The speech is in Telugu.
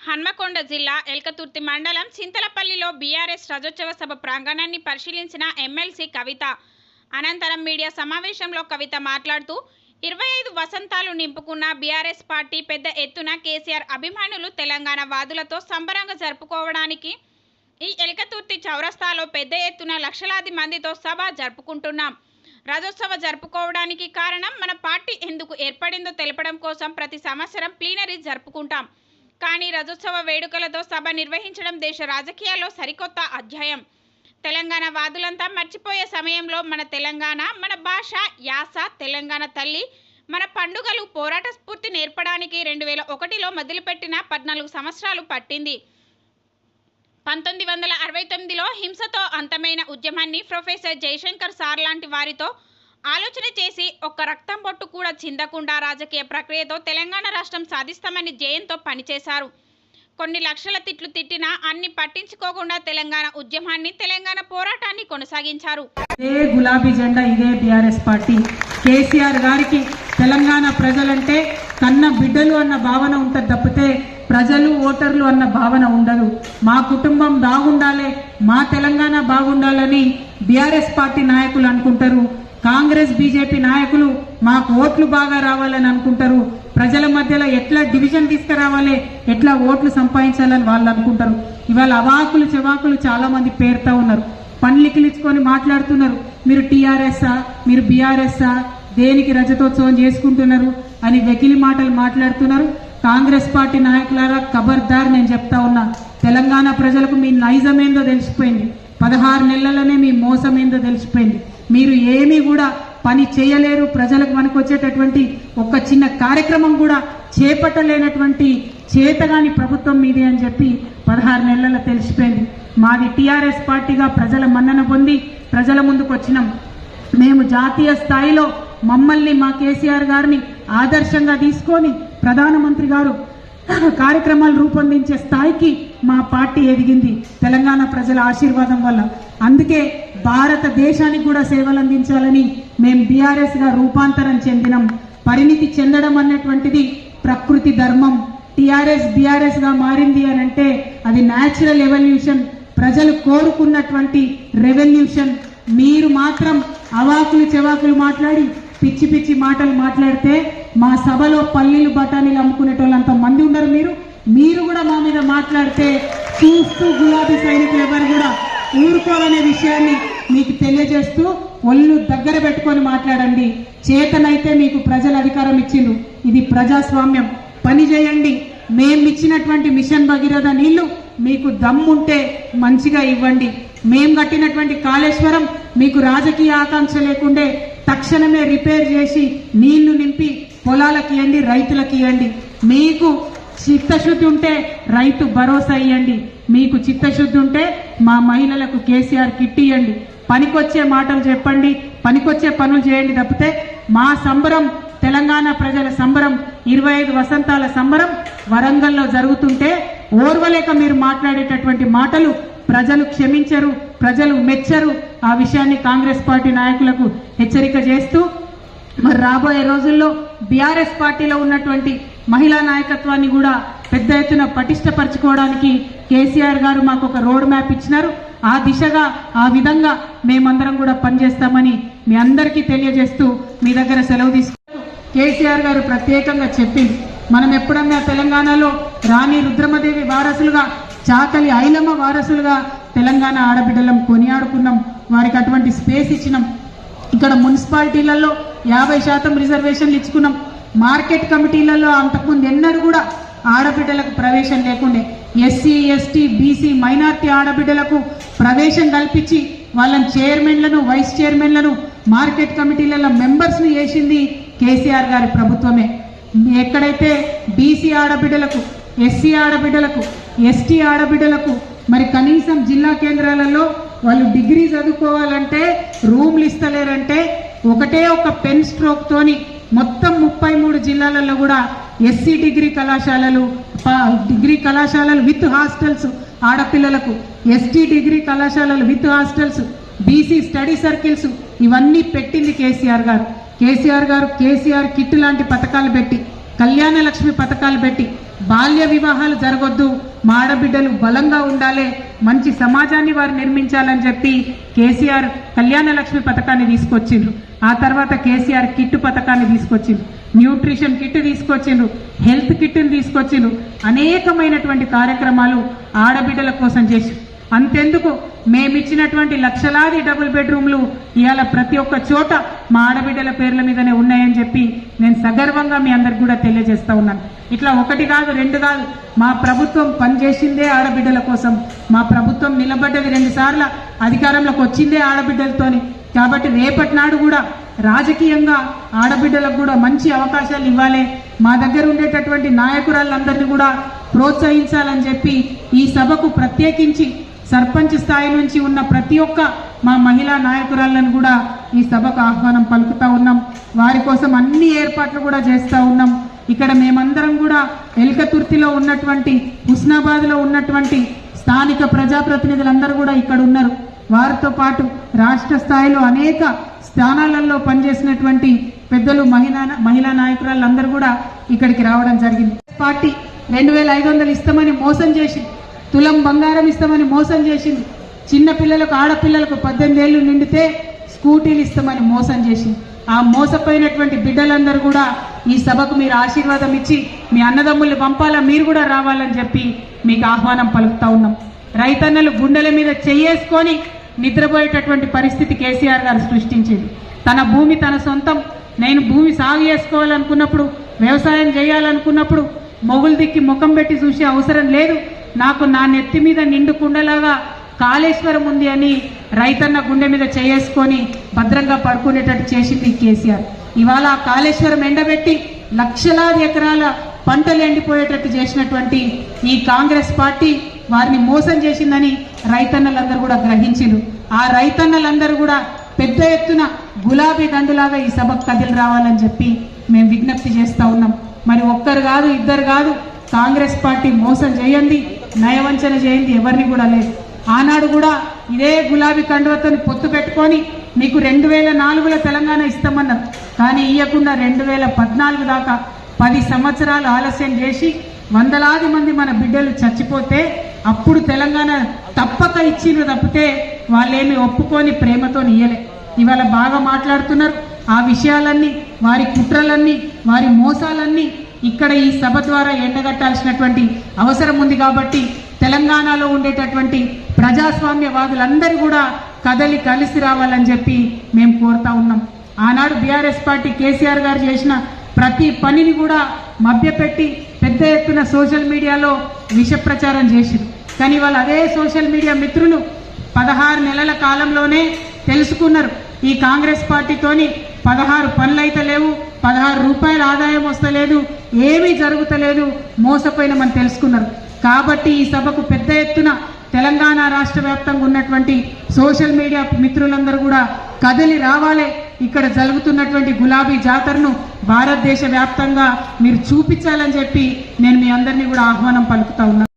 హన్మకొండ జిల్లా ఎల్కతుర్తి మండలం చింతలపల్లిలో బీఆర్ఎస్ రజోత్సవ సభ ప్రాంగణాన్ని పరిశీలించిన ఎమ్మెల్సీ కవిత. అనంతరం మీడియా సమావేశంలో కవిత మాట్లాడుతూ ఇరవై ఐదు వసంతాలు నింపుకున్న బీఆర్ఎస్ పార్టీ పెద్ద ఎత్తున కేసీఆర్ అభిమానులు తెలంగాణ వాదులతో సంబరంగా జరుపుకోవడానికి ఈ ఎలకతుర్తి చౌరస్తాలో పెద్ద ఎత్తున లక్షలాది మందితో సభ జరుపుకుంటున్నాం. రథోత్సవ జరుపుకోవడానికి కారణం మన పార్టీ ఎందుకు ఏర్పడిందో తెలపడం కోసం ప్రతి సంవత్సరం ప్లీనరీ జరుపుకుంటాం. కానీ రథోత్సవ వేడుకలతో సభ నిర్వహించడం దేశ రాజకీయాల్లో సరికొత్త అధ్యాయం. తెలంగాణ వాదులంతా మర్చిపోయే సమయంలో మన తెలంగాణ మన భాష యాస తెలంగాణ తల్లి మన పండుగలు పోరాట స్ఫూర్తి నేర్పడానికి రెండు వేల ఒకటిలో మొదలుపెట్టిన పద్నాలుగు సంవత్సరాలు పట్టింది. పంతొమ్మిది వందల అరవై తొమ్మిదిలో హింసతో అంతమైన ఉద్యమాన్ని ప్రొఫెసర్ జయశంకర్ సార్ లాంటి వారితో ఆలోచన చేసి ఒక్క రక్తం బొట్టు కూడా చిందకుండా రాజకీయ ప్రక్రియతో తెలంగాణ రాష్ట్రం సాధిస్తామని జయంతో పనిచేశారు. కొన్ని లక్షల తిట్లు తిట్టినా అన్ని పట్టించుకోకుండా తెలంగాణ ఉద్యమాన్ని తెలంగాణ పోరాటాన్ని కొనసాగించారు. ఇదే గులాబీ జెండా ఇదే బీఆర్ఎస్ పార్టీ. కేసీఆర్ గారికి తెలంగాణ ప్రజలంటే కన్న బిడ్డలు అన్న భావన ఉంటుంది తప్పితే ప్రజలు ఓటర్లు అన్న భావన ఉండదు. మా కుటుంబం బాగుండాలి మా తెలంగాణ బాగుండాలని బీఆర్ఎస్ పార్టీ నాయకులు అనుకుంటారు. కాంగ్రెస్ బీజేపీ నాయకులు మాకు ఓట్లు బాగా రావాలని అనుకుంటారు. ప్రజల మధ్యలో ఎట్లా డివిజన్ తీసుకురావాలి ఎట్లా ఓట్లు సంపాదించాలని వాళ్ళు అనుకుంటారు. ఇవాళ అవాకులు చెవాకులు చాలా మంది పేరుతా ఉన్నారు. పండ్లికిలిచ్చుకొని మాట్లాడుతున్నారు. మీరు టీఆర్ఎస్సా? మీరు బీఆర్ఎస్సా? దేనికి రజతోత్సవం చేసుకుంటున్నారు? అని వెకిలి మాటలు మాట్లాడుతున్నారు. కాంగ్రెస్ పార్టీ నాయకులారా ఖబర్దార్ నేను చెప్తా ఉన్నా. తెలంగాణ ప్రజలకు మీ నైజమేందో తెలిసిపోయింది. పదహారు నెలలనే మీ మోసమేందో తెలిసిపోయింది. మీరు ఏమీ కూడా పని చేయలేరు. ప్రజలకు మనకు వచ్చేటటువంటి ఒక చిన్న కార్యక్రమం కూడా చేపట్టలేనటువంటి చేతగాని ప్రభుత్వం మీది అని చెప్పి పదహారు నెలల తెలిసిపోయింది. మాది టీఆర్ఎస్ పార్టీగా ప్రజల మన్నన పొంది ప్రజల ముందుకు వచ్చినాం. మేము జాతీయ స్థాయిలో మమ్మల్ని మా కేసీఆర్ గారిని ఆదర్శంగా తీసుకొని ప్రధానమంత్రి గారు కార్యక్రమాలు రూపొందించే స్థాయికి మా పార్టీ ఎదిగింది తెలంగాణ ప్రజల ఆశీర్వాదం వల్ల. అందుకే భారతదేశానికి కూడా సేవలు అందించాలని మేము బీఆర్ఎస్గా రూపాంతరం చెందినం. పరిణితి చెందడం అన్నటువంటిది ప్రకృతి ధర్మం. టీఆర్ఎస్ బీఆర్ఎస్గా మారింది అని అంటే అది న్యాచురల్ ఎవల్యూషన్ ప్రజలు కోరుకున్నటువంటి రెవల్యూషన్ మీరు మాత్రం అవాకులు చెవాకులు మాట్లాడి పిచ్చి పిచ్చి మాటలు మాట్లాడితే మా సభలో పల్లీలు బఠానీలు అమ్ముకునేటోళ్ళంత మంది ఉండరు మీరు. మీరు కూడా మా మీద మాట్లాడితే చూస్తూ గులాబీ సైనికులు ఎవరు కూడా ఊరుకోవాలనే విషయాన్ని మీకు తెలియజేస్తూ ఒళ్ళు దగ్గర పెట్టుకొని మాట్లాడండి. చేతనైతే మీకు ప్రజల అధికారం ఇచ్చిండు ఇది ప్రజాస్వామ్యం. పని చేయండి. మేము ఇచ్చినటువంటి మిషన్ భగీరథ నీళ్ళు మీకు దమ్ముంటే మంచిగా ఇవ్వండి. మేము కట్టినటువంటి కాళేశ్వరం మీకు రాజకీయ ఆకాంక్ష లేకుండే తక్షణమే రిపేర్ చేసి నీళ్ళు నింపి పొలాలకి ఇవ్వండి రైతులకి ఇవ్వండి మీకు చిత్తశుద్ధి ఉంటే రైతు భరోసా ఇవ్వండి మీకు చిత్తశుద్ధి ఉంటే మా మహిళలకు కేసీఆర్ కిట్ ఇవ్వండి పనికొచ్చే మాటలు చెప్పండి పనికొచ్చే పనులు చేయండి తప్పితే మా సంబరం తెలంగాణ ప్రజల సంబరం ఇరవై ఐదు వసంతాల సంబరం వరంగల్లో జరుగుతుంటే ఓర్వలేక మీరు మాట్లాడేటటువంటి మాటలు ప్రజలు క్షమించరు ప్రజలు మెచ్చరు. ఆ విషయాన్ని కాంగ్రెస్ పార్టీ నాయకులకు హెచ్చరిక చేస్తూ మరి రాబోయే రోజుల్లో బీఆర్ఎస్ పార్టీలో ఉన్నటువంటి మహిళా నాయకత్వాన్ని కూడా పెద్ద ఎత్తున పటిష్టపరచుకోవడానికి కేసీఆర్ గారు మాకు ఒక రోడ్ మ్యాప్ ఇచ్చినారు. ఆ దిశగా ఆ విధంగా మేమందరం కూడా పనిచేస్తామని మీ అందరికీ తెలియజేస్తూ మీ దగ్గర సెలవు తీసుకున్నారు కేసీఆర్ గారు ప్రత్యేకంగా చెప్పింది. మనం ఎప్పుడన్నా తెలంగాణలో రాణి రుద్రమదేవి వారసులుగా చాకలి ఐలమ్మ వారసులుగా తెలంగాణ ఆడబిడ్డలం కొనియాడుకున్నాం. వారికి అటువంటి స్పేస్ ఇచ్చినాం. ఇక్కడ మున్సిపాలిటీలలో యాభై శాతం రిజర్వేషన్లు ఇచ్చుకున్నాం. మార్కెట్ కమిటీలలో అంతకుముందు ఎన్నడూ కూడా ఆడబిడ్డలకు ప్రవేశం లేకుండే ఎస్సీ ఎస్టీ బీసీ మైనార్టీ ఆడబిడ్డలకు ప్రవేశం కల్పించి వాళ్ళని చైర్మన్లను వైస్ చైర్మన్లను మార్కెట్ కమిటీలలో మెంబర్స్ని వేసింది కేసీఆర్ గారి ప్రభుత్వమే. ఎక్కడైతే బీసీ ఆడబిడ్డలకు ఎస్సీ ఆడబిడ్డలకు ఎస్టీ ఆడబిడ్డలకు మరి కనీసం జిల్లా కేంద్రాలలో వాళ్ళు డిగ్రీ చదువుకోవాలంటే రూమ్లు ఇస్తలేరంటే ఒకటే ఒక పెన్ స్ట్రోక్తోని మొత్తం ముప్పై మూడు జిల్లాలలో కూడా ఎస్సీ డిగ్రీ కళాశాలలు డిగ్రీ కళాశాలలు విత్ హాస్టల్స్ ఆడపిల్లలకు ఎస్టీ డిగ్రీ కళాశాలలు with hostels BC study circles ఇవన్నీ పెట్టింది కేసీఆర్ గారు. కేసీఆర్ గారు కేసీఆర్ కిట్ లాంటి పథకాలు పెట్టి కళ్యాణ లక్ష్మి పథకాలు పెట్టి బాల్య వివాహాలు జరగొద్దు. మా ఆడబిడ్డలు బలంగా ఉండాలి. మంచి సమాజాన్ని వారు నిర్మించాలని చెప్పి కేసీఆర్ కళ్యాణ లక్ష్మి పథకాన్ని తీసుకొచ్చిండ్రు. ఆ తర్వాత కేసీఆర్ కిట్ పథకాన్ని తీసుకొచ్చిండ్రు. న్యూట్రిషన్ కిట్ తీసుకొచ్చిండ్రు. హెల్త్ కిట్ని తీసుకొచ్చిండ్రు. అనేకమైనటువంటి కార్యక్రమాలు ఆడబిడ్డల కోసం చేసిండ్రు అంతెందుకు? మేమిచ్చినటువంటి లక్షలాది డబుల్ బెడ్రూమ్లు ఇవాళ ప్రతి ఒక్క చోట మా ఆడబిడ్డల పేర్ల మీదనే ఉన్నాయని చెప్పి నేను సగర్వంగా మీ అందరికి కూడా తెలియజేస్తూ ఉన్నాను. ఇట్లా ఒకటి కాదు రెండు కాదు. మా ప్రభుత్వం పనిచేసిందే ఆడబిడ్డల కోసం. మా ప్రభుత్వం నిలబడ్డది రెండుసార్ల అధికారంలోకి వచ్చిందే ఆడబిడ్డలతోని. కాబట్టి రేపటి నాడు కూడా రాజకీయంగా ఆడబిడ్డలకు కూడా మంచి అవకాశాలు ఇవ్వాలి. మా దగ్గర ఉండేటటువంటి నాయకురాళ్ళందరినీ కూడా ప్రోత్సహించాలని చెప్పి ఈ సభకు ప్రత్యేకించి సర్పంచ్ స్థాయి నుంచి ఉన్న ప్రతి ఒక్క మా మహిళా నాయకురాలను కూడా ఈ సభకు ఆహ్వానం పలుకుతా ఉన్నాం. వారి కోసం అన్ని ఏర్పాట్లు కూడా చేస్తూ ఉన్నాం. ఇక్కడ మేమందరం కూడా ఎల్కతుర్తిలో ఉన్నటువంటి హుస్నాబాద్లో ఉన్నటువంటి స్థానిక ప్రజాప్రతినిధులందరూ కూడా ఇక్కడ ఉన్నారు. వారితో పాటు రాష్ట్ర స్థాయిలో అనేక స్థానాలలో పనిచేసినటువంటి పెద్దలు మహిళా మహిళా నాయకురాళ్ళందరూ కూడా ఇక్కడికి రావడం జరిగింది. పార్టీ రెండు వేల ఐదు వందలు ఇస్తామని మోసం చేసి తులం బంగారం ఇస్తామని మోసం చేసింది. చిన్నపిల్లలకు ఆడపిల్లలకు పద్దెనిమిది ఏళ్ళు నిండితే స్కూటీలు ఇస్తామని మోసం చేసింది. ఆ మోసపోయినటువంటి బిడ్డలందరూ కూడా ఈ సభకు మీరు ఆశీర్వాదం ఇచ్చి మీ అన్నదమ్ముల్ని పంపాలా మీరు కూడా రావాలని చెప్పి మీకు ఆహ్వానం పలుకుతా ఉన్నాం. రైతన్నలు గుండెల మీద చెయ్యేసుకొని నిద్రపోయేటటువంటి పరిస్థితి కేసీఆర్ గారు సృష్టించింది. తన భూమి తన సొంతం. నేను భూమి సాగు చేసుకోవాలనుకున్నప్పుడు వ్యవసాయం చేయాలనుకున్నప్పుడు మొగులు దిక్కి ముఖం పెట్టి చూసే అవసరం లేదు. నాకు నా నెత్తి మీద నిండు కుండలాగా కాళేశ్వరం ఉంది అని రైతన్న గుండె మీద చేసుకొని భద్రంగా పడుకునేటట్టు చేసింది కేసీఆర్. ఇవాళ ఆ కాళేశ్వరం ఎండబెట్టి లక్షలాది ఎకరాల పంటలు ఎండిపోయేటట్టు చేసినటువంటి ఈ కాంగ్రెస్ పార్టీ వారిని మోసం చేసిందని రైతన్నలందరూ కూడా గ్రహించారు ఆ రైతన్నలందరూ కూడా పెద్ద ఎత్తున గులాబీ దండులాగా ఈ సభకు కదిలి రావాలని చెప్పి మేము విజ్ఞప్తి చేస్తూ ఉన్నాం. మరి ఒక్కరు కాదు ఇద్దరు కాదు కాంగ్రెస్ పార్టీ మోసం చేయండి. నయవంచన చేయండి ఎవరిని కూడా లేదు. ఆనాడు కూడా ఇదే గులాబీ కండువతో పొత్తు పెట్టుకొని మీకు రెండు వేల నాలుగులో తెలంగాణ ఇస్తామన్నారు. కానీ ఇవ్వకుండా రెండు వేల పద్నాలుగు దాకా పది సంవత్సరాలు ఆలస్యం చేసి వందలాది మంది మన బిడ్డలు చచ్చిపోతే అప్పుడు తెలంగాణ తప్పక ఇచ్చిండ్రు తప్పితే వాళ్ళేమి ఒప్పుకొని ప్రేమతో ఇయ్యలే. ఇవాళ బాగా మాట్లాడుతున్నారు. ఆ విషయాలన్నీ వారి కుట్రలన్నీ వారి మోసాలన్నీ ఇక్కడ ఈ సభ ద్వారా ఎండగట్టాల్సినటువంటి అవసరం ఉంది కాబట్టి తెలంగాణలో ఉండేటటువంటి ప్రజాస్వామ్యవాదులందరూ కూడా కదలి కలిసి రావాలని చెప్పి మేము కోరుతా ఉన్నాం. ఆనాడు బీఆర్ఎస్ పార్టీ కేసీఆర్ గారు చేసిన ప్రతి పనిని కూడా మభ్యపెట్టి పెద్ద ఎత్తున సోషల్ మీడియాలో విష ప్రచారం చేసింది. కానీ వాళ్ళు అదే సోషల్ మీడియా మిత్రులు పదహారు నెలల కాలంలోనే తెలుసుకున్నారు. ఈ కాంగ్రెస్ పార్టీతోని పదహారు పనులు అయితే లేవు. పదహారు రూపాయల ఆదాయం వస్తలేదు ఏమీ జరుగుతలేదు మోసపోయినామని తెలుసుకున్నారు. కాబట్టి ఈ సభకు పెద్ద ఎత్తున తెలంగాణ రాష్ట్ర వ్యాప్తంగా ఉన్నటువంటి సోషల్ మీడియా మిత్రులందరూ కూడా కదిలి రావాలి. ఇక్కడ జరుగుతున్నటువంటి గులాబీ జాతరను భారతదేశ వ్యాప్తంగా మీరు చూపించాలని చెప్పి నేను మీ అందరినీ కూడా ఆహ్వానం పలుకుతా ఉన్నాను.